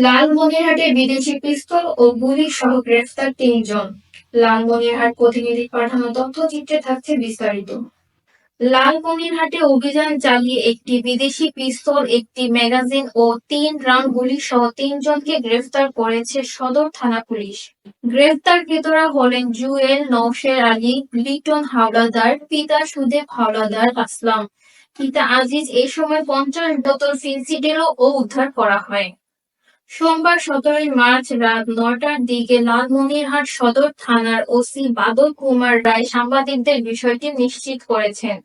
লালমনিরহাটে বিদেশি পিস্তল ও গুলি সহ গ্রেফতার তিনজন। লালমনিরহাট প্রতিনিধি পাঠানো তথ্যচিত্রে থাকছে বিস্তারিত। লালমনিরহাটে অভিযান চালিয়ে একটি বিদেশি পিস্তল, একটি ম্যাগাজিন ও তিন রাউন্ড গুলি সহ তিনজনকে গ্রেফতার করেছে সদর থানা পুলিশ। গ্রেফতারকৃতরা হলেন জুয়েল নওশের আলী, লিটন হাওলাদার, পিতা সুদেব হাওলাদার, আসলাম। পিতা আজিজ এই সময় পঞ্চাশ বোতল ফিনসিডেলও ও উদ্ধার করা হয়। সোমবার সতেরোই মার্চ রাত নটার দিকে লালমনিরহাট সদর থানার ওসি বাদল কুমার রায় সাংবাদিকদের বিষয়টি নিশ্চিত করেছেন।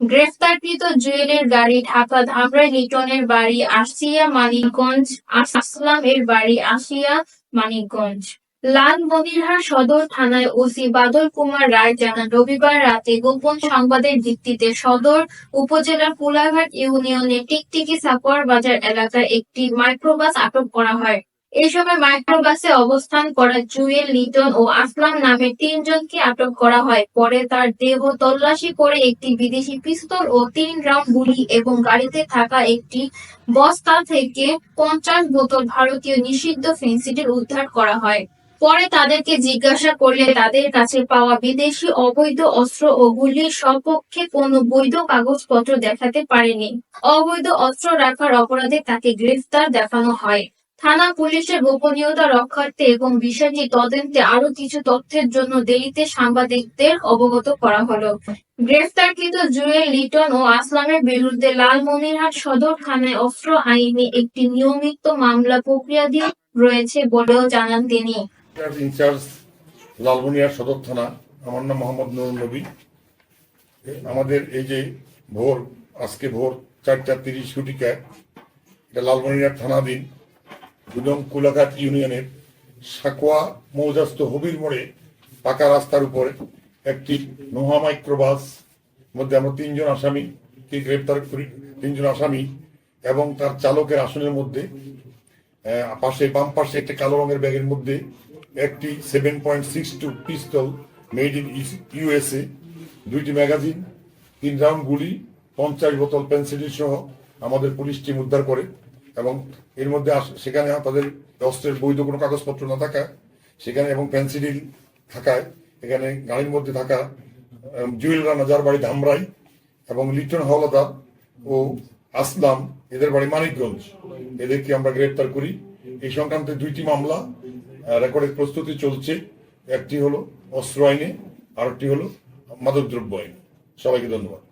গ্রেফতারকৃত জুয়েলের গাড়ি ঢাকা ধামরাই লিটনের বাড়ি আসিয়া মানিকগঞ্জ আসলাম এর বাড়ি আসিয়া মানিকগঞ্জ। লালমনিরহাট সদর থানায় ওসি বাদল কুমার রায় জানান, রবিবার রাতে গোপন সংবাদের ভিত্তিতে সদর উপজেলার কুলাঘাট ইউনিয়নের টিকটিকি সাপোয়ার বাজার এলাকায় একটি মাইক্রোবাস আটক করা হয়। এই সময় মাইক্রোবাসে অবস্থান করা জুয়েল লিটন ও আসলাম নামে তিনজনকে আটক করা হয়। পরে তার দেহ তল্লাশি করে একটি বিদেশি পিস্তল ও তিন রাউন্ড গুলি এবং গাড়িতে থাকা একটি বস্তা থেকে পঞ্চাশ বোতল ভারতীয় নিষিদ্ধ ফেন্সিডিল উদ্ধার করা হয়। পরে তাদেরকে জিজ্ঞাসা করলে তাদের কাছে পাওয়া বিদেশি অবৈধ অস্ত্র ও গুলির সপক্ষে কোনো বৈধ কাগজপত্র দেখাতে পারেনি। অবৈধ অস্ত্র রাখার অপরাধে তাকে গ্রেফতার দেখানো হয়। থানা পুলিশের গোপনীয়তা রক্ষার্থে এবং বিষয়টি তদন্তে আরও কিছু তথ্যের জন্য দেরিতে সাংবাদিকদের অবগত করা হলো। গ্রেফতারকৃত জুয়েল লিটন ও আসলামের বিরুদ্ধে লালমনিরহাট সদর থানায় অস্ত্র আইনে একটি নিয়মিত মামলা প্রক্রিয়াধীন রয়েছে বলেও জানান তিনি। ইনচার্জ লালবনিয়া সদর থানা। আমার নাম মোহাম্মদ নুর নবী। আমাদের এই যে ভোর, আজকে ভোর চারটা তিরিশ ঘটিকায় এটা লালবনিয়া থানাধীন দুদম কুলাঘাট ইউনিয়নের সাকোয়া মৌজাস্ত হবির মোড়ে, পাকা রাস্তার উপরে একটি নোহা মাইক্রোবাস, মধ্যে আমরা তিনজন আসামি গ্রেপ্তার করি, তিনজন আসামি, এবং তার চালকের আসনের মধ্যে পাশে বাম পাশে একটা কালো রঙের ব্যাগের মধ্যে একটি seven point six two pistol made in USA দুইটি ম্যাগাজিন তিন রাউন্ড গুলি, পঞ্চাশ বোতল পেন্সিল সহ আমাদের পুলিশ টিম উদ্ধার করে এবং এর মধ্যে সেখানে তাদের অস্ত্রের বৈধ কোনো কাগজপত্র না থাকা, সেখানে এবং পেন্সিডিল থাকায়, এখানে গাড়ির মধ্যে থাকা জুয়েল রানা, যার বাড়ি ধামরাই এবং লিটন হলদার ও আসলাম, এদের বাড়ি মানিকগঞ্জ। এদেরকে আমরা গ্রেপ্তার করি। এই সংক্রান্ত দুইটি মামলা রেকর্ডের প্রস্তুতি চলছে। একটি হলো অস্ত্র আইনে আরেকটি হলো মাদকদ্রব্য আইনে। সবাইকে ধন্যবাদ।